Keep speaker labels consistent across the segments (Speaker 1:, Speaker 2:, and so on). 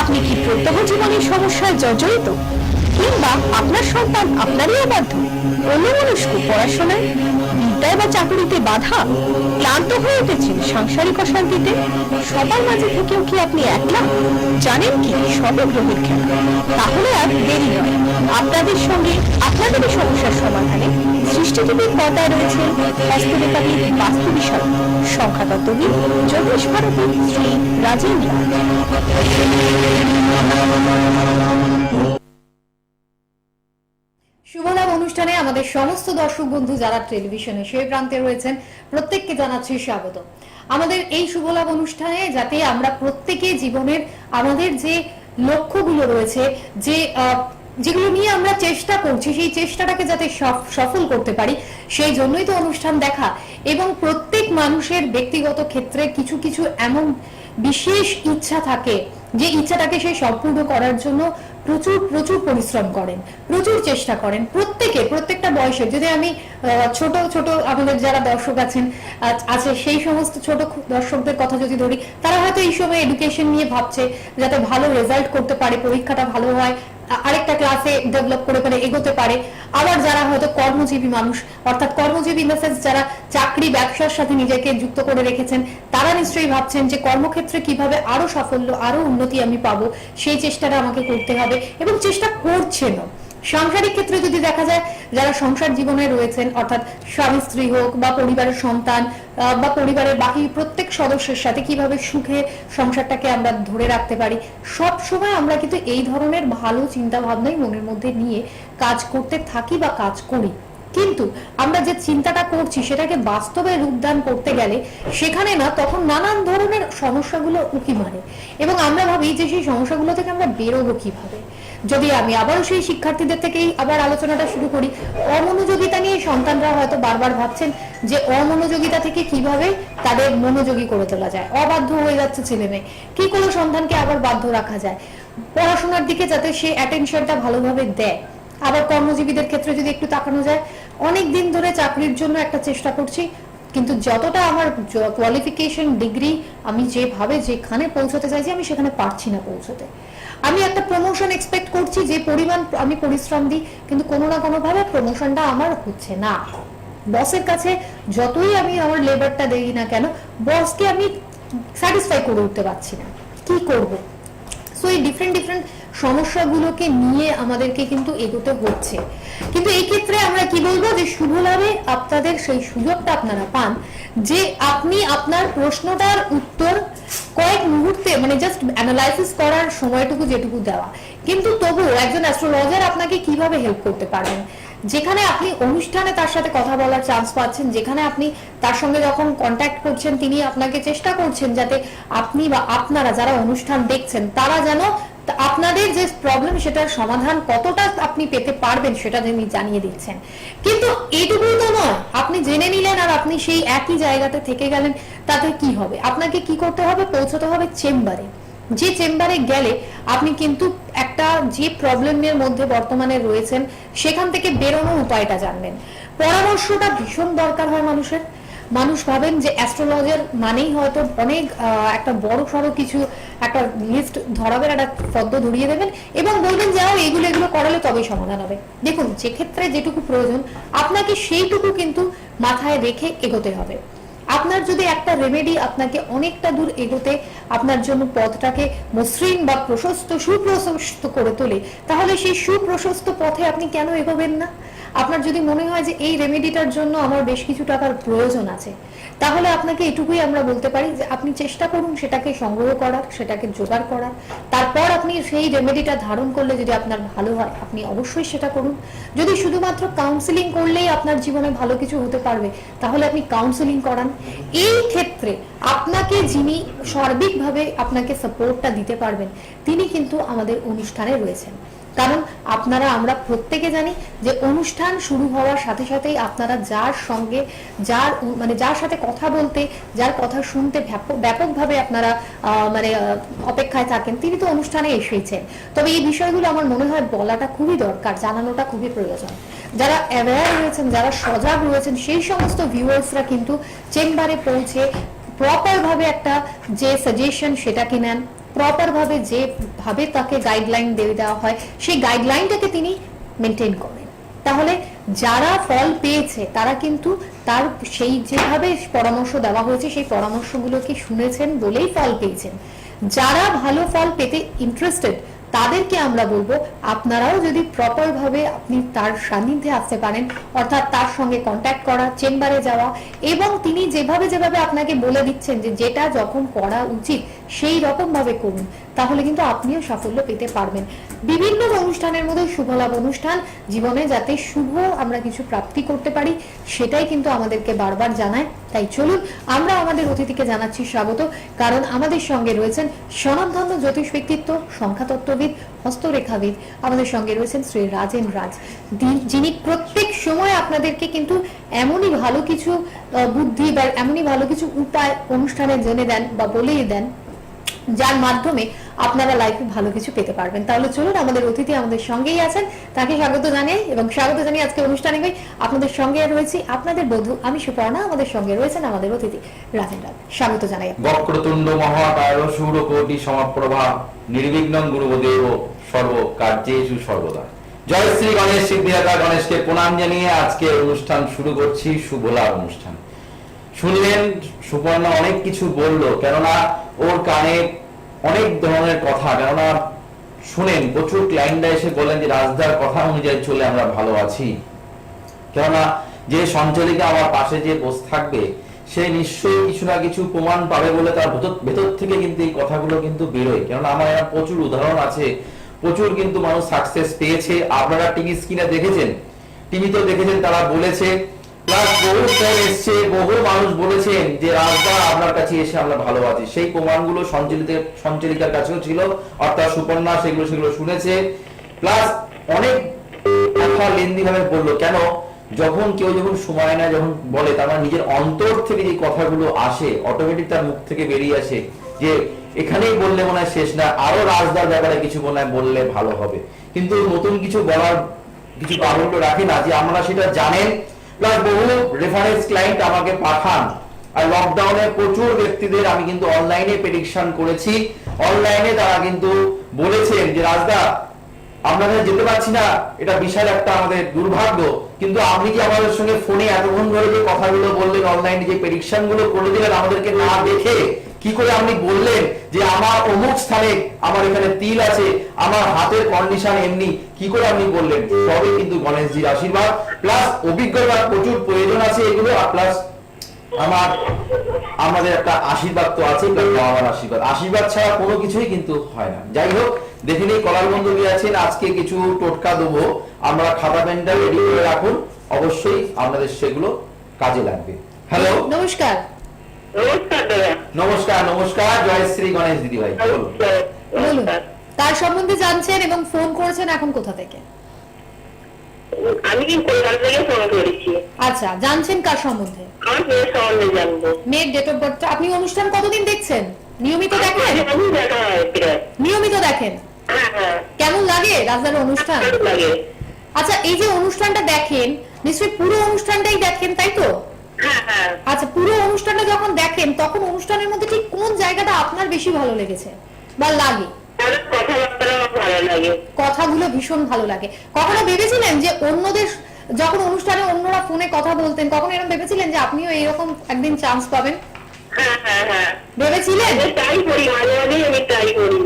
Speaker 1: আপনি কি প্রত্যহ জীবনের সমস্যায় জর্জরিত? কিংবা আপনার সন্তান আপনারই অবাধ্য? অন্যমনস্ক পড়াশোনায় বিদ্যায় বা চাকরিতে বাধা, ক্লান্ত হয়ে উঠেছেন সাংসারিক অশান্তিতে? সবার মাঝে থেকেও কি আপনি একলা? জানেন কি সবে গ্রহের খেলা। তাহলে আর দেরি নয়। আপনাদের সঙ্গে আপনাদের সমস্যার সমাধানে সৃষ্টিজীবীর পর্দায় রয়েছে হস্তরেখাবিদ বাস্তু বিষয় সংখ্যাতত্ত্ববিদ জ্যোতিষ ভারতী, শ্রী রাজেন্দ্র
Speaker 2: শুভলাভ অনুষ্ঠানে আমাদের সমস্ত দর্শক বন্ধু যারা টেলিভিশনে সেই প্রান্তে রয়েছেন, প্রত্যেককে জানাচ্ছি স্বাগত। আমাদের এই শুভলাভ অনুষ্ঠানে যাতে আমরা প্রত্যেকে জীবনের আমাদের যে লক্ষ্যগুলো রয়েছে, যে যেগুলো নিয়ে আমরা চেষ্টা করছি, সেই চেষ্টাটাকে যাতে সফল করতে পারি, সেই জন্যই তো অনুষ্ঠান দেখা। এবং প্রত্যেক মানুষের ব্যক্তিগত ক্ষেত্রে কিছু কিছু এমন বিশেষ ইচ্ছা থাকে, যে ইচ্ছাটাকে সে সম্পূর্ণ করার জন্য প্রচুর প্রচুর পরিশ্রম করেন, প্রচুর চেষ্টা করেন, প্রত্যেকে, প্রত্যেকটা বয়সে যদি আমি ছোট ছোট আমাদের যারা দর্শক আছেন আছে সেই সমস্ত ছোট দর্শকদের কথা যদি ধরি, তারা হয়তো এই সময় এডুকেশন নিয়ে ভাবছে, যাতে ভালো রেজাল্ট করতে পারে, পরীক্ষাটা ভালো হয় আরেকটা ক্লাসে ডেভেলপ করে করে এগোতে পারে। আবার যারা হয়তো কর্মজীবী মানুষ, অর্থাৎ কর্মজীবী ইন দ্য সেন্স যারা চাকরি, ব্যবসার সাথে নিজেকে যুক্ত করে রেখেছেন, তারা নিশ্চয়ই ভাবছেন যে কর্মক্ষেত্রে কীভাবে আরও সাফল্য, আরও উন্নতি আমি পাবো, সেই চেষ্টাটা আমাকে করতে হবে এবং চেষ্টা করছেনও। সাংসারিক ক্ষেত্রে যদি দেখা যায়, যারা সংসার জীবনে রয়েছেন, অর্থাৎ স্বামী, স্ত্রী হোক বা পরিবারের সন্তান বা পরিবারের বাকি প্রত্যেক সদস্যের সাথে কীভাবে সুখে সংসারটাকে আমরা ধরে রাখতে পারি, সব সময় আমরা কিন্তু এই ধরনের ভালো চিন্তা ভাবনাই মনের মধ্যে নিয়ে কাজ করতে থাকি বা কাজ করি। কিন্তু আমরা যে চিন্তাটা করছি, সেটাকে বাস্তবে রূপদান করতে গেলে সেখানে না তখন নানান ধরনের সমস্যাগুলো উকি মারে। এবং আমরা ভাবি যে সেই সমস্যাগুলো থেকে আমরা বেরোবো কীভাবে? যদি আমি আবারও সেই শিক্ষার্থীদের থেকেই আবার আলোচনাটা শুরু করি, অমনোযোগিতা নিয়ে সন্তানরা হয়তো বারবার ভাবছেন যে অমনোযোগিতা থেকে কীভাবে তাদের মনোযোগী করে তোলা যায়। অবাধ্য হয়ে যাচ্ছে ছেলে মেয়ে। কি করে সন্তানকে আবার বাধ্য রাখা যায়? পড়াশোনার দিকে যাতে সে অ্যাটেনশনটা ভালোভাবে দেয়। আবার কর্মজীবীদের ক্ষেত্রে যদি একটু তাকানো যায় অনেক দিন ধরে চাকরির জন্য একটা চেষ্টা করছি, কিন্তু যতটা আমার কোয়ালিফিকেশন ডিগ্রি আমি যেভাবে যেখানে পৌঁছতে চাইছি, আমি সেখানে পারছি না পৌঁছতে। আমি একটা প্রমোশন এক্সপেক্ট করছি, যে পরিমাণ আমি পরিশ্রম দিই, কিন্তু কোনো না কোনো ভাবে প্রমোশনটা আমার হচ্ছে না। বসের কাছে যতই আমি আমার লেবারটা দেই না কেন, বসকে আমি স্যাটিসফাই করে উঠতে পারছি না। কি করব? সো এই ডিফারেন্ট ডিফারেন্ট সমস্যাগুলোকে নিয়ে আমাদেরকে কিন্তু এগোতে হচ্ছে। কিন্তু এই ক্ষেত্রে আমরা কি বলব যে শুভ লাভে আপনাদের সেই সুযোগটা আপনারা পান যে আপনি আপনার প্রশ্নটার উত্তর কয়েক মুহূর্তে মানে জাস্ট অ্যানালাইসিস করার সময়টুকু যেটুকু দেওয়া। কিন্তু তবু একজন অ্যাস্ট্রোলজার আপনাকে কীভাবে হেল্প করতে পারবেন? যেখানে আপনি অনুষ্ঠানে তার সাথে কথা বলার চান্স পাচ্ছেন, যেখানে আপনি তার সঙ্গে যখন কন্ট্যাক্ট করছেন, তিনি আপনাকে চেষ্টা করছেন যাতে আপনি বা আপনারা যারা অনুষ্ঠান দেখছেন, তারা যেন আপনাদের যে প্রবলেম সেটার সমাধান কতটা আপনি পেতে পারবেন, সেটা তিনি জানিয়ে দিচ্ছেন। কিন্তু এইটুকুই তো নয়, আপনি জেনে নিলেন আর আপনি সেই একই জায়গাতে থেকে গেলেন, তাতে কি হবে? আপনাকে কি করতে হবে? পৌঁছতে হবে চেম্বারে। যে চেম্বারে গেলে আপনি কিন্তু একটা যে প্রবলেমের মধ্যে বর্তমানে রয়েছেন, সেখান থেকে বেরোনোর উপায়টা জানবেন। পরামর্শটা ভীষণ দরকার হয় মানুষের। মানুষ ভাবেন যে অ্যাস্ট্রোলজার মানেই হয়তো অনেক একটা বড় সড়ো কিছু, একটা লিস্ট ধরাবেন, একটা পদ্ম ধরিয়ে দেবেন এবং বলবেন যাও এগুলো এগুলো করালে তবেই সমাধান হবে। দেখুন যে ক্ষেত্রে যেটুকু প্রয়োজন, আপনাকে সেইটুকু কিন্তু মাথায় রেখে এগোতে হবে। আপনার যদি একটা রেমেডি আপনাকে অনেকটা দূর এগোতে, আপনার জন্য পথটাকে মসৃণ বা প্রশস্ত, সুপ্রশস্ত করে তোলে, তাহলে সেই সুপ্রশস্ত পথে আপনি কেন এগোবেন না? আপনার যদি মনে হয় যে এই রেমেডিটার জন্য আমার বেশ কিছু টাকার প্রয়োজন আছে, তাহলে আপনাকে এটুকুই আমরা বলতে পারি যে আপনি চেষ্টা করুন সেটাকে সংগ্রহ করার, সেটাকে জোগাড় করার। তারপর আপনি সেই রেমেডিটা ধারণ করলে যদি আপনার ভালো হয়, আপনি অবশ্যই সেটা করুন। যদি শুধুমাত্র কাউন্সিলিং করলেই আপনার জীবনে ভালো কিছু হতে পারবে, তাহলে আপনি কাউন্সিলিং করান। এই ক্ষেত্রে আপনাকে যিনি সার্বিকভাবে আপনাকে সাপোর্টটা দিতে পারবেন, তিনি কিন্তু আমাদের অনুষ্ঠানে রয়েছেন। কারণ আপনারা, আমরা প্রত্যেকে জানি যে অনুষ্ঠান শুরু হওয়ার সাথে সাথেই আপনারা যার সঙ্গে, যার মানে যার সাথে কথা বলতে, যার কথা শুনতে ব্যাপকভাবে আপনারা মানে অপেক্ষায় থাকেন, তিনি তো অনুষ্ঠানে এসেছেন। তবে এই বিষয়গুলো আমার মনে হয় বলাটা খুবই দরকার, জানানোটা খুবই প্রয়োজন। যারা অ্যাওয়্যার রয়েছেন, যারা সজাগ রয়েছেন, সেই সমস্ত ভিউয়ার্সরা কিন্তু চেম্বারে পৌঁছে প্রপার ভাবে একটা যে সাজেশন সেটাকে নেন প্রপার ভাবে যেভাবে তাকে গাইডলাইন দিয়ে দেওয়া হয়, সেই গাইডলাইনটাকে তিনি মেনটেন করেন। তাহলে যারা ফল পেয়েছে, তারা কিন্তু তার সেই যেভাবে পরামর্শ দেওয়া হয়েছে, সেই পরামর্শগুলোকে শুনেছেন বলেই ফল পেয়েছেন। যারা ভালো ফল পেতে ইন্টারেস্টেড তাদেরকে আমরা বলব, আপনারাও যদি প্রপার ভাবে আপনি তার সান্নিধ্যে আসতে পারেন, অর্থাৎ তার সঙ্গে কন্ট্যাক্ট করা, চেম্বারে যাওয়া, এবং তিনি যেভাবে যেভাবে আপনাকে বলে দিচ্ছেন যে যেটা যখন করা উচিত সেই রকম ভাবে করুন, তাহলে কিন্তু আপনিও সাফল্য পেতে পারবেন। বিভিন্ন অনুষ্ঠানের মধ্যে শুভলাভ অনুষ্ঠান, জীবনে যাতে শুভ আমরা কিছু প্রাপ্তি করতে পারি, সেটাই কিন্তু আমাদেরকে বারবার জানায়। তাই চলুন, আমরা আমাদের অতিথিকে জানাচ্ছি স্বাগত, কারণ আমাদের সঙ্গে রয়েছেন স্বনামধন্য জ্যোতিষ ব্যক্তিত্ব, সংখ্যাতত্ত্ববিদ, হস্তরেখাবিদ, আমাদের সঙ্গে রয়েছেন শ্রী রাজেন রাজ। যিনি প্রত্যেক সময় আপনাদেরকে কিন্তু এমনই ভালো কিছু বুদ্ধি বা এমনই ভালো কিছু উপায় অনুষ্ঠানে জেনে দেন বা বলেই দেন। যার মাধ্যমে আপনারা লাইফে ভালো কিছু পেতে পারবেন। তাহলে চলুন, আমাদের অতিথি আমাদের সঙ্গেই আছেন। তাকে স্বাগত জানাই এবং স্বাগত জানিয়ে আজকে অনুষ্ঠানে আপনাদের সঙ্গে রয়েছি আপনাদের বধূ আমি সুপর্ণা, আমাদের সঙ্গে রয়েছেন আমাদের অতিথি রাজেন রাজ স্বাগত জানাই
Speaker 3: বক্রতুণ্ড মহাকায় সূর্যকোটি সমপ্রভা, নির্বিঘ্নং গুরুদেব সর্ব কার্যেষু সর্বদা। জয় শ্রী গণেশ, সিদ্ধিদাতা গণেশকে প্রণাম জানিয়ে আজকে অনুষ্ঠান শুরু করছি সুভোলা অনুষ্ঠান। শুনলেন, সুপর্ণা অনেক কিছু বলল, কেননা ওর কানে অনেক ধরনের কথা, কেননা শুনেন, প্রচুর ক্লায়েন্টরা এসে বলেন যে, রাজদার কথা অনুযায়ী চলে আমরা ভালো আছি। কেননা যে সঞ্চালিকা আমার পাশে যে বসে থাকবে, সে নিশ্চয়ই কিছু না কিছু প্রমাণ পাবে বলে তার ভেতর থেকে কিন্তু এই কথাগুলো কিন্তু বেরোয়। কেননা আমার এখানে প্রচুর উদাহরণ আছে, প্রচুর কিন্তু মানুষ সাকসেস পেয়েছে। আপনারা টিভি স্ক্রিনে দেখেছেন? টিভিতেও দেখেছেন, তারা বলেছে বহু মানুষ বলেছেন যে আপনার কাছে এসে আমরা ভালো আছি। সেই প্রমাণগুলো কাছেও ছিল, অর্থাৎ সেগুলো সেগুলো শুনেছে। প্লাস অনেক কথা লেন্দি ভাবে বলল। কেন? যখন কেউ যখন সময় নেয়, যখন বলে, তার মানে নিজের অন্তর থেকে যে কথাগুলো আসে অটোমেটিক তার মুখ থেকে বেরিয়ে আসে যে, এখানেই বললে মনে হয় শেষ না, আরও রাজদার ব্যাপারে কিছু মনে হয় বললে ভালো হবে। কিন্তু নতুন কিছু বলার কিছু প্রাবল্য রাখে না যে আমরা সেটা জানেন প্লাস বহু রেফারেন্স ক্লায়েন্ট আমাকে পাঠান। আর লকডাউনে প্রচুর ব্যক্তিদের আমি কিন্তু অনলাইনে প্রেডিকশন করেছি। অনলাইনে তারা কিন্তু বলেছেন যে, রাজদা, আমরা যেতে পারছি না। এটা বিশাল একটা আমাদের দুর্ভাগ্য। কিন্তু আপনি যে আমাদের সঙ্গে ফোনে এতক্ষণ ধরে যে কথাগুলো বললেন অনলাইনে যে প্রেডিকশনগুলো করে দিলেন আমাদেরকে না দেখে কি করে আপনি বললেন যে আমার অমুক স্থানে আমার এখানে তিল আছে, আমার হাতের কন্ডিশন এমনি? কি করে আপনি বললেন? সবই কিন্তু গণেশজির আশীর্বাদ প্লাস অভিজ্ঞতা প্রচুর প্রয়োজন আছে এগুলো প্লাস আমার, আমাদের একটা আশীর্বাদ তো আছে প্লাস বাবা মার আশীর্বাদ। আশীর্বাদ ছাড়া কোনো কিছুই কিন্তু হয় না। যাই হোক, দেখে নিই কলার বন্ধু আছেন, আজকে কিছু টোটকা দেবো। আমরা খাতা পেনটা রেডি করে রাখুন। অবশ্যই আপনাদের সেগুলো কাজে লাগবে। হ্যালো
Speaker 2: নমস্কার।
Speaker 4: নমস্কার
Speaker 3: নমস্কার নমস্কার। জয় শ্রী গণেশ দিদি ভাই
Speaker 2: তার সম্বন্ধে জানছেন এবং ফোন করেছেন এখন কোথা থেকে?
Speaker 4: আমি কি কলকাতা থেকে ফোন করেছি।
Speaker 2: আচ্ছা জানছেন কার সম্বন্ধে?
Speaker 4: আমার মেয়ের সম্বন্ধে জানব।
Speaker 2: মেয়ের ডেট অফ বার্থটা আপনি অনুষ্ঠান কতদিন দেখছেন? নিয়মিত দেখেন?
Speaker 4: আমি দেখা প্রায়
Speaker 2: নিয়মিত দেখেন?
Speaker 4: হ্যাঁ হ্যাঁ।
Speaker 2: কেমন লাগে রাজার অনুষ্ঠান?
Speaker 4: লাগে।
Speaker 2: আচ্ছা এই যে অনুষ্ঠানটা দেখেন নিশ্চয়ই পুরো অনুষ্ঠানটাই দেখেন তাই তো? আচ্ছা পুরো অনুষ্ঠানটা যখন দেখেন তখন অনুষ্ঠানের মধ্যে ঠিক কোন জায়গাটা আপনার বেশি ভালো লেগেছে? বা লাগে? কথাগুলো ভীষণ ভালো লাগে। কখনো ভেবেছিলেন যে অন্যদের যখন অনুষ্ঠানে অন্যরা ফোনে কথা বলতেন কখনো এরকম ভেবেছিলেন যে আপনিও এরকম একদিন চান্স পাবেন?
Speaker 4: হ্যাঁ হ্যাঁ হ্যাঁ।
Speaker 2: ভেবেছিলেন?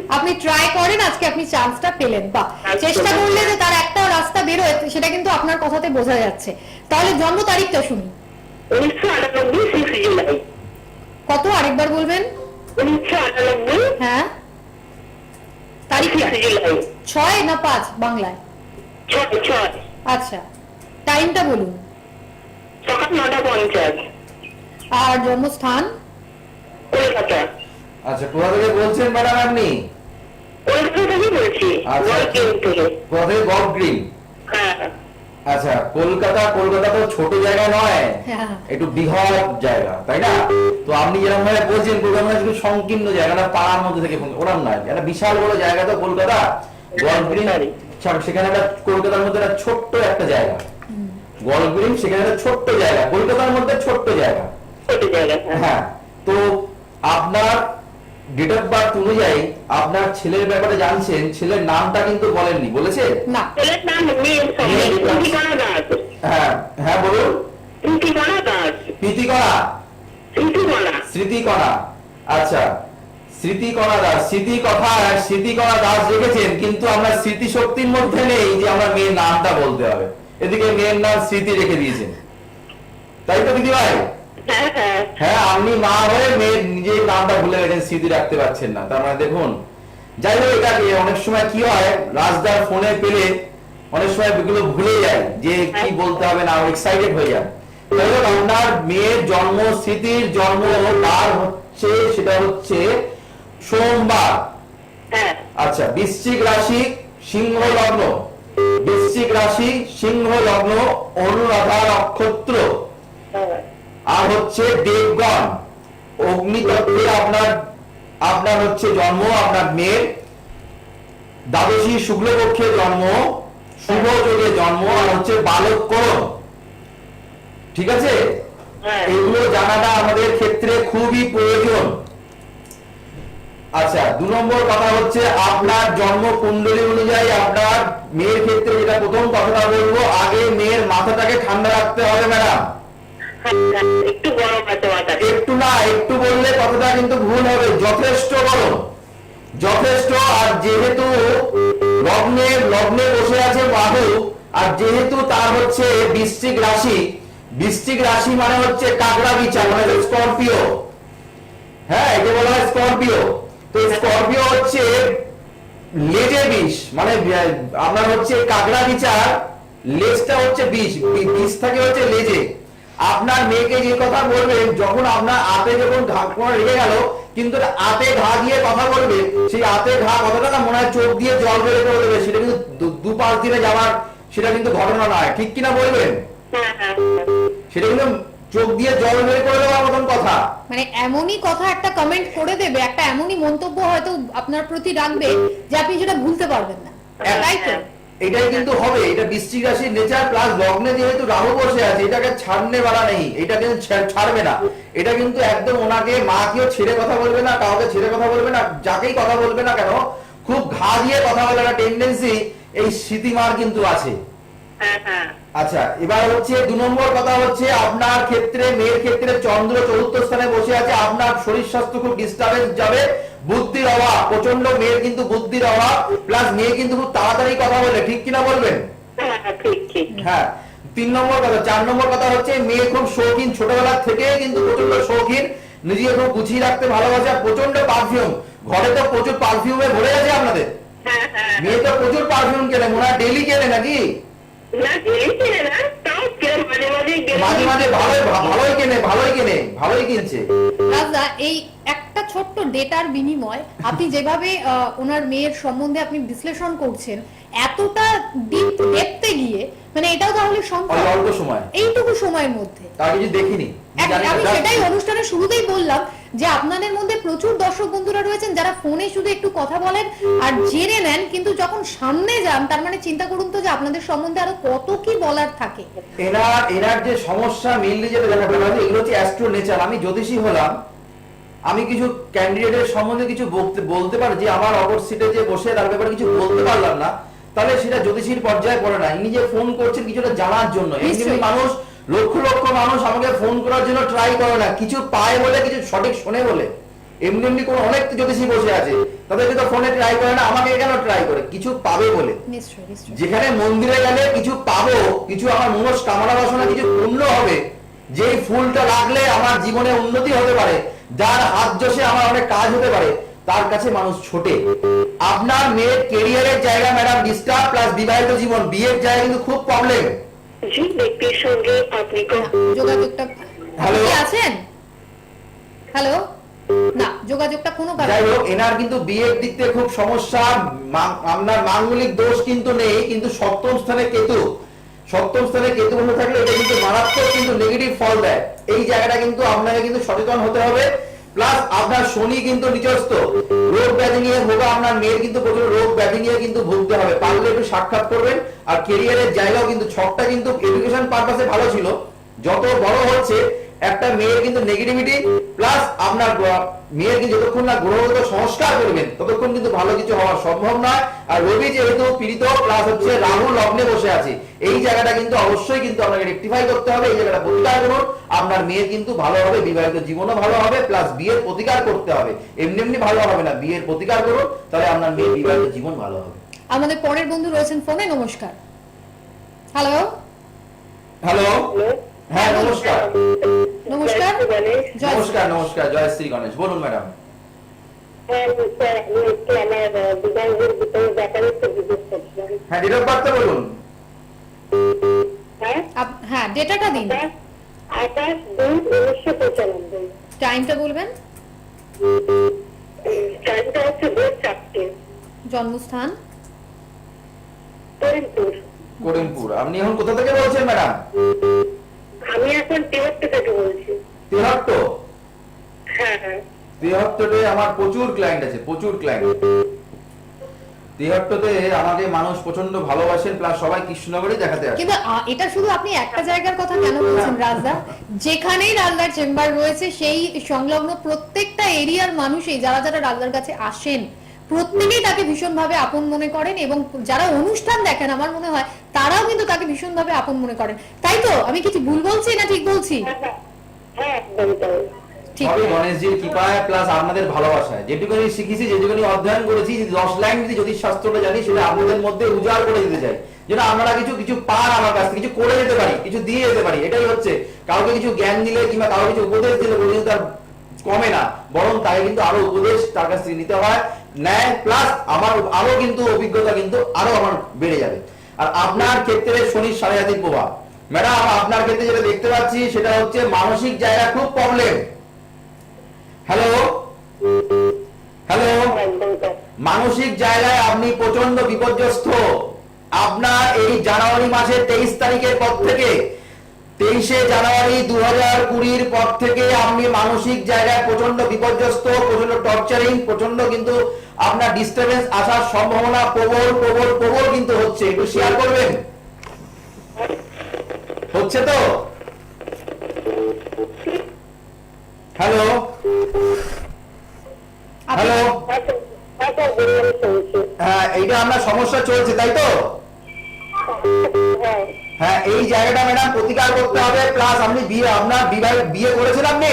Speaker 2: আপনি ট্রাই করেন আজকে আপনি চান্সটা পেলেন। বা চেষ্টা করলে যে তার একটা রাস্তা বেরোয় সেটা কিন্তু আপনার কথাতে বোঝা যাচ্ছে। তাহলে জন্ম তারিখটা শুনি
Speaker 4: উনিশশো আটানব্বই সিক্স জুলাই
Speaker 2: কত? আরেকবার বলবেন।
Speaker 4: উনিশশো আটানব্বই
Speaker 2: হ্যাঁ।
Speaker 4: সিক্স জুলাই
Speaker 2: ছয় না পাঁচ বাংলায়?
Speaker 4: ছয় ছয়।
Speaker 2: আচ্ছা। টাইমটা বলুন।
Speaker 4: সকাল নটা পঞ্চাশ।
Speaker 2: আর জন্মস্থান?
Speaker 4: কলকাতা।
Speaker 3: আচ্ছা কোথা থেকে বলছেন ম্যাডাম আপনি?
Speaker 4: কলকাতা থেকে বলছি
Speaker 3: আচ্ছা।
Speaker 4: থেকে।
Speaker 3: কোথা থেকে গড গ্রিন
Speaker 4: হ্যাঁ।
Speaker 3: আচ্ছা কলকাতা কলকাতা তো ছোট জায়গা নয়।
Speaker 2: হ্যাঁ।
Speaker 3: একটু বৃহৎ জায়গা তাই না? তো আপনি যেরকম ভাবে বলছেন কলকাতা মানে শুধু সংকীর্ণ জায়গা না পাড়ার মধ্যে থেকে ওরম নয়। একটা বিশাল বড় জায়গা তো কলকাতা। সেখানে একটা কলকাতার মধ্যে একটা ছোট্ট একটা জায়গা। গল্ফ সেখানে একটা ছোট্ট জায়গা কলকাতার মধ্যে ছোট্ট জায়গা।
Speaker 4: ছোট জায়গা হ্যাঁ।
Speaker 3: হ্যাঁ তো আপনার ডেট অফ বার্থ অনুযায়ী আপনার ছেলের ব্যাপারে জানছেন ছেলের নামটা কিন্তু বলেননি বলেছে?
Speaker 2: না।
Speaker 4: ছেলের নাম
Speaker 3: হ্যাঁ হ্যাঁ বলুন।
Speaker 4: দাস
Speaker 3: প্রীতিকণা
Speaker 4: প্রীতিকণা
Speaker 3: স্মৃতিকণা আচ্ছা। স্মৃতিকণা দাস স্মৃতি কথা স্মৃতিকণা দাস রেখেছেন কিন্তু আমরা স্মৃতি শক্তির মধ্যে নেই যে আমরা মেয়ের নামটা বলতে হবে। এদিকে মেয়ের নাম স্মৃতি রেখে দিয়েছেন। তাই তো দিদি ভাই
Speaker 4: হ্যাঁ
Speaker 3: আপনি মা হয়ে মেয়ের নিজের নামটা ভুলে গেছেন স্মৃতি রাখতে পারছেন না। তার মানে দেখুন যাই হোক এটাকে অনেক সময় কি হয় রাজদার ফোনে পেলে অনেক সময় এগুলো ভুলে যায় যে কি বলতে হবে না এক্সাইটেড হয়ে যায় আপনার মেয়ের জন্ম স্মৃতির জন্ম বার হচ্ছে সেটা হচ্ছে সোমবার।
Speaker 4: হ্যাঁ।
Speaker 3: আচ্ছা বৃশ্চিক রাশি সিংহ লগ্ন। বৃশ্চিক রাশি সিংহ লগ্ন অনুরাধা নক্ষত্র।
Speaker 4: হ্যাঁ
Speaker 3: আর হচ্ছে দেবগণ। অগ্নিতত্ত্বে আপনার আপনার হচ্ছে জন্ম আপনার মেয়ের। দ্বাদশী শুক্লপক্ষে জন্ম শুভ যোগে জন্ম আর হচ্ছে বালক করণ ঠিক আছে?
Speaker 4: হ্যাঁ।
Speaker 3: এগুলো জানাটা আমাদের ক্ষেত্রে খুবই প্রয়োজন। আচ্ছা দু নম্বর কথা হচ্ছে আপনার জন্ম কুণ্ডলী অনুযায়ী আপনার মেয়ের ক্ষেত্রে যেটা প্রথম কথাটা বলব আগে মেয়ের মাথাটাকে ঠান্ডা রাখতে হবে ম্যাডাম।
Speaker 4: একটু গরম আছে মাথাটা
Speaker 3: একটু না, একটু বললে কথাটা কিন্তু ভুল হবে। যথেষ্ট বলো। যথেষ্ট, আর যেহেতু লগ্নে লগ্নে বসে আছে বাহু, আর যেহেতু তার হচ্ছে বৃশ্চিক রাশি বৃশ্চিক রাশি মানে হচ্ছে কাকড়া বিচার মানে স্করপিও। হ্যাঁ একে বলা হয় স্করপিও। তো স্করপিও হচ্ছে লেজে বিষ মানে আপনার হচ্ছে কাকড়া বিচার, লেজটা হচ্ছে বিষ বিষ থাকে হচ্ছে লেজে। আপনার মেয়েকে যে কথা বলবেন যখন আপনার আতে যখন ঘা কোনো রেগে গেল কিন্তু আতে ঘা দিয়ে কথা বলবে সেই আতে ঘা কথাটা না মনে হয় চোখ দিয়ে জল বের করে দেবে সেটা কিন্তু দু- পাঁচ দিনে যাওয়ার সেটা কিন্তু ঘটনা নয়। ঠিক কিনা বলবেন?
Speaker 4: হ্যাঁ হ্যাঁ।
Speaker 3: সেটা কিন্তু চোখ দিয়ে জল বের করে দেওয়ার মতন কথা।
Speaker 2: মানে এমনই কথা একটা কমেন্ট করে দেবে একটা এমনই মন্তব্য হয়তো আপনার প্রতি রাখবে যে আপনি সেটা ভুলতে পারবেন না। তাই তো?
Speaker 3: এটাই কিন্তু হবে, এটা বৃষ্টি রাশির নেচার প্লাস লগ্নে যেহেতু রাহু বসে আছে, এটাকে ছাড়নে বাড়া নেই, এটা কিন্তু ছাড়বে না। এটা কিন্তু একদম ওনাকে মা কেউ ছেড়ে কথা বলবে না, কাউকে ছেড়ে কথা বলবে না, যাকেই কথা বলবে না কেন, খুব ঘা দিয়ে কথা বলার টেন্ডেন্সি এই স্মৃতিমার কিন্তু আছে। আচ্ছা এবার হচ্ছে দু নম্বর কথা হচ্ছে আপনার ক্ষেত্রে মেয়ের ক্ষেত্রে চন্দ্র চতুর্থ স্থানে বসে আছে আপনার শরীর স্বাস্থ্য খুব ডিস্টার্বেন্স যাবে বুদ্ধির অভাব প্রচণ্ড মেয়ের কিন্তু বুদ্ধির অভাব প্লাস মেয়ে কিন্তু খুব তাড়াতাড়ি কথা বলে ঠিক কিনা বলবেন?
Speaker 4: হ্যাঁ হ্যাঁ
Speaker 3: হ্যাঁ তিন নম্বর কথা চার নম্বর কথা হচ্ছে মেয়ে খুব শৌখিন ছোটবেলা থেকে কিন্তু প্রচণ্ড শৌখিন নিজেকে খুব গুছিয়ে রাখতে ভালোবাসে আর প্রচণ্ড পারফিউম ঘরে তো প্রচুর পারফিউমে ভরে আছে আপনাদের।
Speaker 4: হ্যাঁ হ্যাঁ।
Speaker 3: মেয়ে তো প্রচুর পারফিউম কেনে মনে হয় ডেলি কেনে নাকি?
Speaker 4: না গেলেই কিনে না তাও মাঝে মাঝে
Speaker 3: মাঝে মাঝে ভালোই ভালোই কেনে ভালোই কেনে ভালোই কিনছে।
Speaker 2: রাজদা এই একটা ছোট্ট ডেটার বিনিময় আপনি যেভাবে আহ, ওনার মেয়ের সম্বন্ধে আপনি বিশ্লেষণ করছেন এতটা ডিপ ডেপতে গিয়ে মানে এটাও তাহলে সম্ভব
Speaker 3: অল্প সময়।
Speaker 2: এইটুকু সময়ের মধ্যে।
Speaker 3: তার কিছু দেখিনি
Speaker 2: আমি সেটাই অনুষ্ঠানের শুরুতেই বললাম যে আপনাদের মধ্যে প্রচুর দর্শক বন্ধুরা রয়েছেন যারা ফোনে শুধু একটু কথা বলেন আর জেনে নেন কিন্তু যখন সামনে যান তার মানে চিন্তা করুন তো যে আপনাদের সম্বন্ধে আরও কত কি বলার থাকে।
Speaker 3: এনার এনার যে সমস্যা মেইনলি যেটা দেখা গেল এগুলো হচ্ছে অ্যাস্ট্রো নেচার আমি জ্যোতিষী হলাম আমি কিছু ক্যান্ডিডেটের সম্বন্ধে কিছু বলতে বলতে পারি যে আমার অপর সিটে যে বসে তার ব্যাপারে কিছু বলতে পারলাম না। তাহলে সেটা জ্যোতিষীর পর্যায়ে পড়ে না। ইনি যে ফোন করছেন কিছুটা জানার জন্য। মানুষ লক্ষ লক্ষ মানুষ আমাকে ফোন করার জন্য ট্রাই করে না। কিছু পায় বলে কিছু সঠিক শোনে বলে। এমনি এমনি কোন অনেক জ্যোতিষী বসে আছে। তাদেরকে তো ফোনে ট্রাই করে না আমাকে কেন ট্রাই করে? কিছু পাবে বলে। যেখানে মন্দিরে গেলে কিছু পাবো কিছু আমার মনস কামনা বাসনা কিছু পূর্ণ হবে। যেই ফুলটা লাগলে আমার জীবনে উন্নতি হতে পারে যার হাত যশে আমার অনেক কাজ হতে পারে। তার কাছে মানুষ ছোটে। আপনার মেয়ের কেরিয়ারের জায়গা ম্যাডাম ডিস্টার্ব প্লাস বিবাহিত জীবন বিয়ের জায়গা কিন্তু খুব প্রবলেম
Speaker 4: যে ব্যক্তির সঙ্গে আপনি
Speaker 2: যোগাযোগটা
Speaker 3: হ্যালো?
Speaker 2: আছেন? হ্যালো না যোগাযোগটা কোনো
Speaker 3: যাই হোক এনার কিন্তু বিয়ের দিক থেকে খুব সমস্যা। আপনার মাঙ্গলিক দোষ কিন্তু নেই কিন্তু সপ্তম স্থানে কেতু। সপ্তম স্থানে কেতু বসে থাকলে এটা কিন্তু মারাত্মক কিন্তু নেগেটিভ ফল দেয়। এই জায়গাটা কিন্তু আপনাকে কিন্তু সচেতন হতে হবে। প্লাস আপনার শনি কিন্তু নিচস্ত রোগ ব্যাধি নিয়ে ভোগা আপনার মেয়ের কিন্তু প্রচুর রোগ ব্যাধি নিয়ে কিন্তু ভুগতে হবে। পারলে একটু সাক্ষাৎ করবেন। আর কেরিয়ারের জায়গাও কিন্তু ছকটা কিন্তু এডুকেশন পারপাসে ভালো ছিল। যত বড় হচ্ছে একটা মেয়ের কিন্তু নেগেটিভিটি প্লাস আপনার মেয়ের কিন্তু যতক্ষণ না গ্রহগত সংস্কার করবেন ততক্ষণ কিন্তু ভালো কিছু হওয়া সম্ভব নয়। আর রবি যেহেতু পীড়িত প্লাস হচ্ছে রাহু লগ্নে বসে আছে। এই জায়গাটা কিন্তু অবশ্যই কিন্তু আপনাকে রেকটিফাই করতে হবে। এই জায়গাটা প্রতিকার করুন। আপনার মেয়ের কিন্তু ভালো হবে বিবাহিত জীবনও ভালো হবে প্লাস বিয়ের প্রতিকার করতে হবে। এমনি এমনি ভালো হবে না বিয়ের প্রতিকার করুন তাহলে আপনার মেয়ের বিবাহিত জীবন ভালো হবে।
Speaker 2: আমাদের পরের বন্ধু রয়েছেন ফোনে নমস্কার। হ্যালো
Speaker 3: হ্যালো হ্যাঁ নমস্কার।
Speaker 2: নমস্কার।
Speaker 3: নমস্কার নমস্কার জয় শ্রী গণেশ। বলুন ম্যাডাম।
Speaker 4: হ্যাঁ
Speaker 3: হ্যাঁ ডেট অফ বার্থটা বলুন।
Speaker 4: হ্যাঁ?
Speaker 2: হ্যাঁ ডেটাটা দিন।
Speaker 4: আকাশ আকাশ দুই উনিশশো পঁচানব্বই।
Speaker 2: টাইমটা বলবেন?
Speaker 4: টাইমটা হচ্ছে ভোর চারটে।
Speaker 2: জন্মস্থান?
Speaker 4: করিমপুর।
Speaker 3: করিমপুর। আপনি এখন কোথা থেকে বলছেন ম্যাডাম?
Speaker 4: আমি এখন তিহট্ট থেকে বলছি।
Speaker 3: তেহট্ট
Speaker 4: হ্যাঁ হ্যাঁ।
Speaker 3: তেহট্টতে আমার প্রচুর ক্লায়েন্ট আছে প্রচুর ক্লায়েন্ট তেহট্টতে আমাকে মানুষ প্রচণ্ড ভালোবাসেন প্লাস সবাই কৃষ্ণনগরে দেখাতে আসে।
Speaker 2: কিন্তু এটা শুধু আপনি একটা জায়গার কথা কেন বলছেন রাজদা? যেখানেই রাজদার চেম্বার রয়েছে সেই সংলগ্ন প্রত্যেকটা এরিয়ার মানুষই যারা যারা রাজদার কাছে আসেন প্রত্যেকেই তাকে ভীষণভাবে আপন মনে করেন এবং যারা অনুষ্ঠান দেখেন আমার মনে হয় তারাও কিন্তু তাকে ভীষণভাবে আপন মনে করেন। তাই তো? আমি কিছু ভুল বলছি না ঠিক বলছি?
Speaker 4: হ্যাঁ হ্যাঁ। হ্যাঁ একদম তাই।
Speaker 2: ঠিক
Speaker 3: সবই গণেশজির কৃপায় প্লাস আপনাদের ভালোবাসায়। যেটুকুনি শিখেছি যেটুকুনি অধ্যয়ন করেছি দশ লাইন যদি জ্যোতিষ শাস্ত্রটা জানি সেটা আপনাদের মধ্যে উজাড় করে দিতে চাই। যেন আপনারা কিছু কিছু পান আমার কাছ কিছু করে যেতে পারি কিছু দিয়ে যেতে পারি এটাই হচ্ছে। কাউকে কিছু জ্ঞান দিলে কিংবা কাউকে কিছু উপদেশ দিলে তার কমে না বরং তাকে কিন্তু আরও উপদেশ তার কাছ থেকে নিতে হয়। ন্যায় প্লাস আমার আরও কিন্তু অভিজ্ঞতা কিন্তু আরও আমার বেড়ে যাবে। আর আপনার ক্ষেত্রে শনির সাড়ে জাতির প্রভাব। ম্যাডাম, আপনার ক্ষেত্রে যেটা দেখতে পাচ্ছি, সেটা হচ্ছে মানসিক জায়গা খুব প্রবলেম হ্যালো হ্যালো মানসিক জায়গায় আপনি প্রচণ্ড বিপর্যস্ত। আপনার এই জানুয়ারি মাসের তেইশ তারিখের পর থেকে তেইশে জানুয়ারি দু হাজার কুড়ির পর থেকে আপনি মানসিক জায়গায় প্রচণ্ড বিপর্যস্ত প্রচণ্ড টর্চারিং প্রচণ্ড কিন্তু আপনার ডিস্টারবেন্স আসার সম্ভাবনা প্রবল প্রবল প্রবল কিন্তু হচ্ছে একটু শেয়ার করবেন হচ্ছে তো হ্যালো হ্যালো
Speaker 4: হ্যাঁ হ্যাঁ
Speaker 3: হ্যাঁ এইটা আপনার সমস্যা চলছে তাই তো
Speaker 4: হ্যাঁ
Speaker 3: এই জায়গাটা ম্যাডাম প্রতিকার করতে হবে প্লাস আপনি বিয়ে আপনার বিবাহ বিয়ে করেছেন আপনি?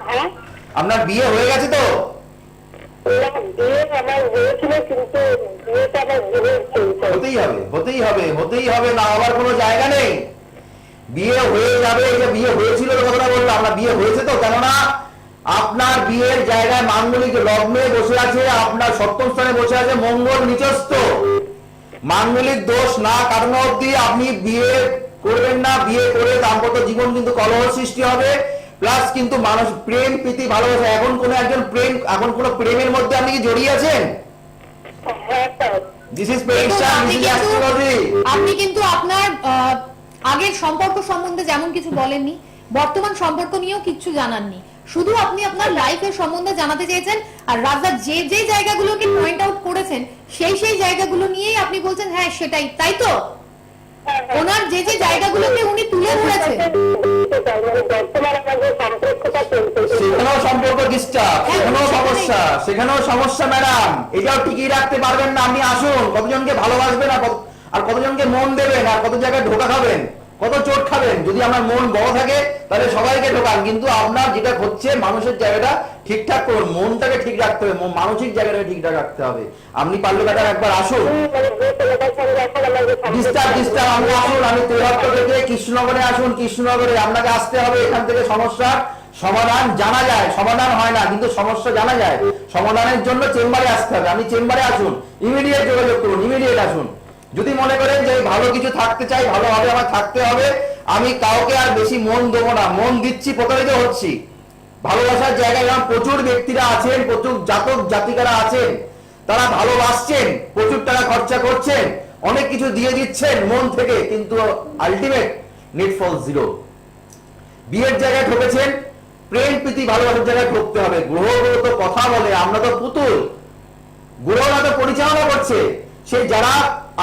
Speaker 4: হ্যাঁ।
Speaker 3: আপনার বিয়ে হয়ে গেছে তো? হতেই হবে হতেই হবে হতেই হবে না হওয়ার কোনো জায়গা নেই। বিয়ে হয়ে যাবে এই যে বিয়ে হয়েছিল কথাটা বললাম আপনার বিয়ে হয়েছে তো? কেননা আপনার বিয়ের জায়গায় মাঙ্গলিক লগ্নে বসে আছে আপনার সপ্তম স্থানে বসে আছে মঙ্গল নিচস্ত মাঙ্গলিক দোষ না কারণ অব্দি আপনি বিয়ে করবেন না বিয়ে করে দাম্পত্য জীবন কিন্তু কলহ সৃষ্টি হবে। প্লাস কিন্তু মানুষ প্রেম প্রীতি ভালোবাসা এখন কোন একজন প্রেম এখন কোন প্রেমের মধ্যে আপনি কি জড়িয়ে আছেন?
Speaker 4: হ্যাঁ
Speaker 3: দিস ইজ
Speaker 2: আপনি কিন্তু- আপনি কিন্তু আপনার আহ, আগের সম্পর্ক সম্বন্ধে যেমন কিছু বলেননি বর্তমান সম্পর্ক নিয়েও কিছু জানাননি। শুধু আপনি আপনার লাইফের সম্বন্ধে জানাতে চেয়েছেন আর রাজা যে যে জায়গাগুলোকে পয়েন্ট আউট করেছেন সেই সেই জায়গাগুলো নিয়েই আপনি বলছেন হ্যাঁ সেটাই তাই তো। ওনার যে যে জায়গাগুলোকে উনি তুলে ধরেছেন।
Speaker 3: সেখানেও সম্পর্ক ডিস্টার্ব
Speaker 2: হ্যাঁ,
Speaker 3: সেখানেও সমস্যা সেখানেও সমস্যা ম্যাডাম এটাও টিকিয়ে রাখতে পারবেন না আপনি আসুন। কতজনকে ভালোবাসবেন আর কত- আর কতজনকে মন দেবেন আর কত জায়গায় ঢোকা খাবেন? কত চোট খাবেন? যদি আমার মন বড় থাকে, তাহলে সবাইকে ঢোকান। কিন্তু আপনার যেটা হচ্ছে, মানুষের জায়গাটা ঠিকঠাক করুন। মনটাকে ঠিক রাখতে হবে মানসিক জায়গাটাকে ঠিকঠাক রাখতে হবে। আপনি পারলে ম্যাডাম একবার আসুন। ডিস্টার্ব ডিস্টার্ব আসুন, আমি থেকে কৃষ্ণনগরে আসুন, কৃষ্ণনগরে আপনাকে আসতে হবে। এখান থেকে সমস্যার সমাধান জানা যায়। সমাধান হয় না, কিন্তু সমস্যা জানা যায়। সমাধানের জন্য চেম্বারে আসতে হবে। আপনি চেম্বারে আসুন। ইমিডিয়েট যোগাযোগ করুন ইমিডিয়েট আসুন। যদি মনে করেন যে ভালো কিছু থাকতে চাই ভালোভাবে আমার থাকতে হবে, আমি কাউকে আর বেশি মন দেবো না, মন দিচ্ছি, প্রতারিত হচ্ছি। ভালোবাসার জায়গায় এরকম প্রচুর ব্যক্তিরা আছেন, প্রচুর জাতক জাতিকারা আছেন, তারা ভালোবাসছেন, প্রচুর টাকা খরচা করছেন, অনেক কিছু দিয়ে দিচ্ছেন মন থেকে, কিন্তু আলটিমেট নেট ফল জিরো বিয়ের জায়গায় ঠকেছেন প্রেম, প্রীতি, ভালোবাসার জায়গায় ঢুকতে হবে। গ্রহগুলো তো কথা বলে, আমরা তো পুতুল। গ্রহরা তো পরিচালনা করছে। সেই যারা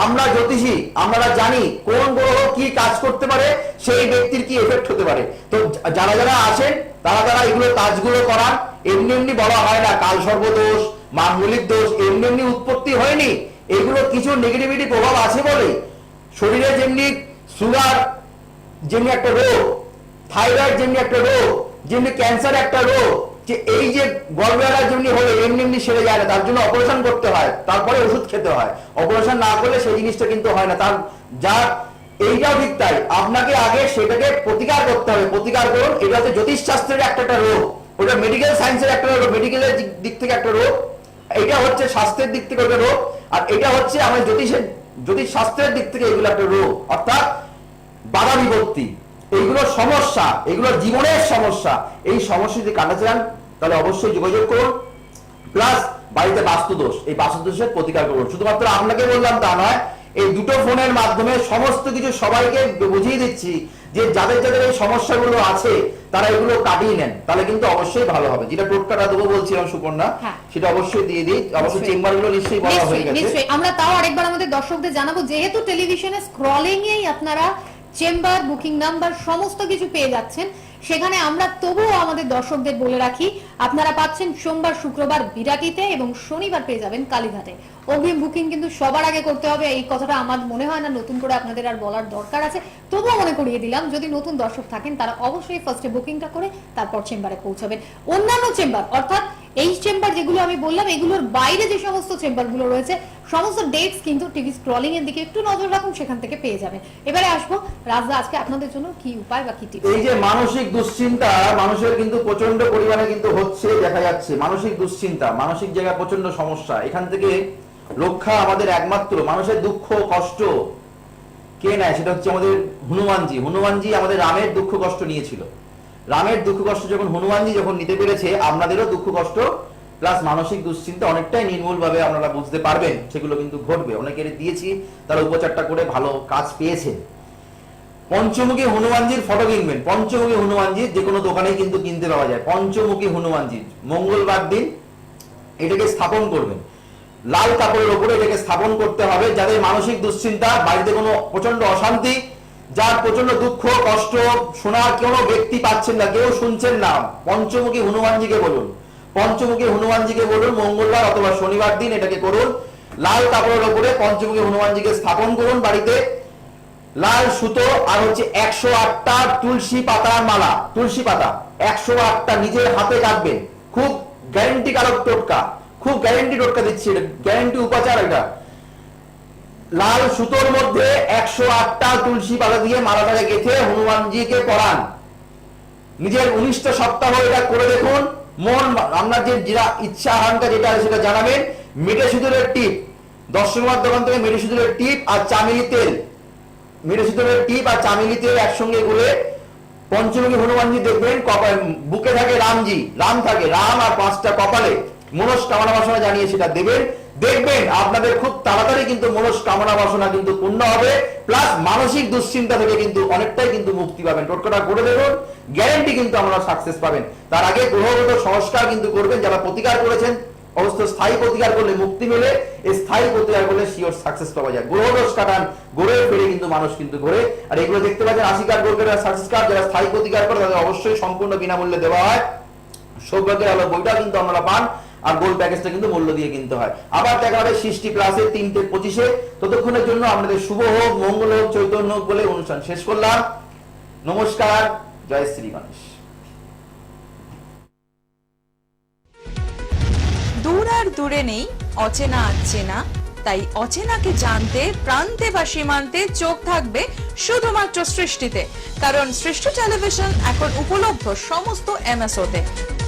Speaker 3: আমরা জ্যোতিষী, আমরা জানি কোন গ্রহ কি কাজ করতে পারে, সেই ব্যক্তির কি এফেক্ট হতে পারে। তো যারা যারা আসেন তারা তারা এগুলো কাজগুলো করান এমনি এমনি বলা হয় না, কাল সর্বদোষ মাঙ্গলিক দোষ, এমনি এমনি উৎপত্তি হয়নি। এগুলো কিছু নেগেটিভিটি প্রভাব আছে বলে শরীরে যেমনি সুগার যেমনি একটা রোগ থাইরয়েড যেমনি একটা রোগ, যেমনি ক্যান্সার একটা রোগ যে এই যে গর্ভবেলা যেমনি হলে, এমনি এমনি সেরে যায় না, তার জন্য অপারেশন করতে হয়, তারপরে ওষুধ খেতে হয়। অপারেশন না করলে সেই জিনিসটা কিন্তু হয় না। তার যা এইটাও ঠিক তাই। আপনাকে আগে সেটাকে প্রতিকার করতে হবে। প্রতিকার করুন, এটা হচ্ছে জ্যোতিষ শাস্ত্রের একটা একটা রোগ। ওটা মেডিকেল সায়েন্সের একটা রোগ মেডিকেলের দিক থেকে একটা রোগ। এটা হচ্ছে স্বাস্থ্যের দিক থেকে একটা রোগ। আর এটা হচ্ছে আমাদের জ্যোতিষের জ্যোতিষ শাস্ত্রের দিক থেকে এগুলো একটা রোগ। অর্থাৎ বাধা বিপত্তি। এইগুলো সমস্যা। এগুলো জীবনের সমস্যা। এই সমস্যা যদি কাটাতে চান তাহলে অবশ্যই যোগাযোগ করুন প্লাস বাড়িতে বাস্তুদোষ এই বাস্তুদোষের প্রতিকার করুন। শুধুমাত্র আপনাকে বললাম তা নয় এই দুটো ফোনের মাধ্যমে সমস্ত কিছু সবাইকে বুঝিয়ে দিচ্ছি যে যাদের যাদের এই সমস্যাগুলো আছে তারা এগুলো কাটিয়ে নেন। তাহলে কিন্তু অবশ্যই ভালো হবে। যেটা টোটকাটা দেবো বলছিলাম সুপর্ণা
Speaker 2: হ্যাঁ।
Speaker 3: সেটা অবশ্যই দিয়ে দিই। অবশ্যই চেম্বারগুলো নিশ্চয়ই বলা হয়ে গেছে।
Speaker 2: নিশ্চয়ই। আমরা তাও আরেকবার আমাদের দর্শকদের জানাব যেহেতু টেলিভিশনে স্ক্রলিং এই আপনারা চেম্বার বুকিং নাম্বার সমস্ত কিছু পেয়ে যাচ্ছেন সেখানে আমরা তবুও আমাদের দর্শকদের বলে রাখি, আপনারা পাচ্ছেন সোমবার, শুক্রবার বিরাটিতে এবং শনিবার পেয়ে যাবেন কালীঘাটে। অগ্রিম বুকিং কিন্তু সবার আগে করতে হবে, এই কথাটা আমার মনে হয় না, নতুন করে আপনাদের আর বলার দরকার আছে। তবুও মনে করিয়ে দিলাম, যদি নতুন দর্শক থাকেন, তারা অবশ্যই ফার্স্টে বুকিংটা করে তারপর চেম্বারে পৌঁছাবেন। অন্যান্য চেম্বার, অর্থাৎ এই চেম্বার যেগুলো আমি বললাম, এগুলোর বাইরে যে সমস্ত চেম্বারগুলো রয়েছে, সমস্ত ডেটস কিন্তু টিভি স্ক্রলিং এর দিকে একটু নজর রাখুন, সেখান থেকে পেয়ে যাবেন। এবারে আসব রাজদা, আজকে আপনাদের জন্য কি উপায় বা কি টিপস
Speaker 3: এই যে মানসিক দুশ্চিন্তা, মানুষের কিন্তু প্রচণ্ড পরিমাণে কিন্তু হচ্ছে, দেখা যাচ্ছে। মানসিক দুশ্চিন্তা, মানসিক জায়গায় প্রচণ্ড সমস্যা। এখান থেকে রক্ষা আমাদের একমাত্র, মানুষের দুঃখ, কষ্ট কে নেয়? সেটা হচ্ছে আমাদের হনুমানজি। হনুমানজি আমাদের রামের দুঃখ, কষ্ট নিয়েছিল। রামের দুঃখ কষ্ট যখন হনুমানজি যখন নিতে পেরেছে, আপনাদেরও দুঃখ কষ্ট প্লাস মানসিক দুশ্চিন্তা অনেকটাই নির্মূল ভাবে আপনারা বুঝতে পারবেন, সেগুলো কিন্তু ঘটবে। অনেকের দিয়েছি, তারা উপচারটা করে ভালো কাজ পেয়েছেন পঞ্চমুখী হনুমানজির ফটো কিনবেন। পঞ্চমুখী হনুমানজির যে কোনো দোকানেই কিন্তু কিনতে পাওয়া যায়। পঞ্চমুখী হনুমানজির মঙ্গলবার দিন এটাকে স্থাপন করবেন। লাল কাপড়ের উপরে এটাকে স্থাপন করতে হবে, যাদের মানসিক দুশ্চিন্তা, বাড়িতে কোনো প্রচণ্ড অশান্তি যার প্রচণ্ড দুঃখ, কষ্ট, শোনার কোনো ব্যক্তি পাচ্ছেন না, কেউ শুনছেন না। পঞ্চমুখী হনুমানজিকে বলুন। পঞ্চমুখী হনুমানজিকে বলুন, মঙ্গলবার অথবা শনিবার দিন এটাকে করুন। লাল কাপড়ের উপরে পঞ্চমুখী হনুমানজিকে স্থাপন করুন বাড়িতে। লাল সুতো আর হচ্ছে একশো আটটা তুলসী পাতার মালা। তুলসী পাতা, একশো আটটা নিজের হাতে কাটবেন। খুব গ্যারেন্টি কারক টোটকা। খুব গ্যারেন্টি টোটকা দিচ্ছি গ্যারেন্টি উপাচার এটা। লাল সুতোর মধ্যে একশো আটটা তুলসী পাতা দিয়ে মালাটাকে গেঁথে হনুমানজিকে পড়ান। নিজের উনিশটা সপ্তাহ এটা করে দেখুন। মন, আপনার যে যেটা ইচ্ছা আকাঙ্ক্ষা যেটা আছে সেটা জানাবেন। মেটে সিঁদুরের টিপ দর্শকমার দোকান থেকে মেটে সিঁদুরের টিপ আর চামেলি তেল। মেটে সিঁদুরের টিপ আর চামেলি তেল একসঙ্গে গুলে পঞ্চমুখী হনুমানজি দেখবেন, কপাল- বুকে থাকে রামজি, রাম থাকে, রাম আর পাঁচটা কপালে। মনস্কামনা বাসনা জানিয়ে সেটা দেবেন। দেখবেন আপনাদের খুব তাড়াতাড়ি কিন্তু মনস্কামনা বাসনা কিন্তু পূর্ণ হবে প্লাস মানসিক দুশ্চিন্তা থেকে কিন্তু অনেকটাই কিন্তু মুক্তি পাবেন। টোটকাটা করে দেখুন গ্যারেন্টি কিন্তু আমরা সাকসেস পাবেন। তার আগে গ্রহগত সংস্কার কিন্তু করবেন, যারা প্রতিকার করেছেন, অবশ্য স্থায়ী প্রতিকার করলে মুক্তি মেলে, এই স্থায়ী প্রতিকার করলে শিওর সাকসেস পাওয়া যায়। গ্রহ দোষ কাটান গ্রহের ফেরে কিন্তু মানুষ কিন্তু ঘোরে। আর এগুলো দেখতে পাচ্ছেন আশি কার্ড গোল্ড সাকসেস কার্ড যারা স্থায়ী প্রতিকার করে, তাদের অবশ্যই সম্পূর্ণ বিনামূল্যে দেওয়া হয়। সৌভাগ্যের আলো বইটা কিন্তু আপনারা পান। আর গোল্ড প্যাকেজটা কিন্তু মূল্য দিয়ে কিনতে হয়। আবার দেখা হবে সৃষ্টি ক্লাসে তিনটে পঁচিশে। ততক্ষণের জন্য আপনাদের শুভ হোক, মঙ্গল হোক, চৈতন্য হোক বলে অনুষ্ঠান শেষ করলাম। নমস্কার, জয় শ্রী গণেশ।
Speaker 5: দূর আর দূরে নেই, অচেনা চেনা। তাই অচেনাকে জানতে, প্রান্তে বা সীমান্তে চোখ থাকবে শুধুমাত্র সৃষ্টিতে। কারণ সৃষ্টি টেলিভিশন এখন উপলব্ধ সমস্ত এমএসওতে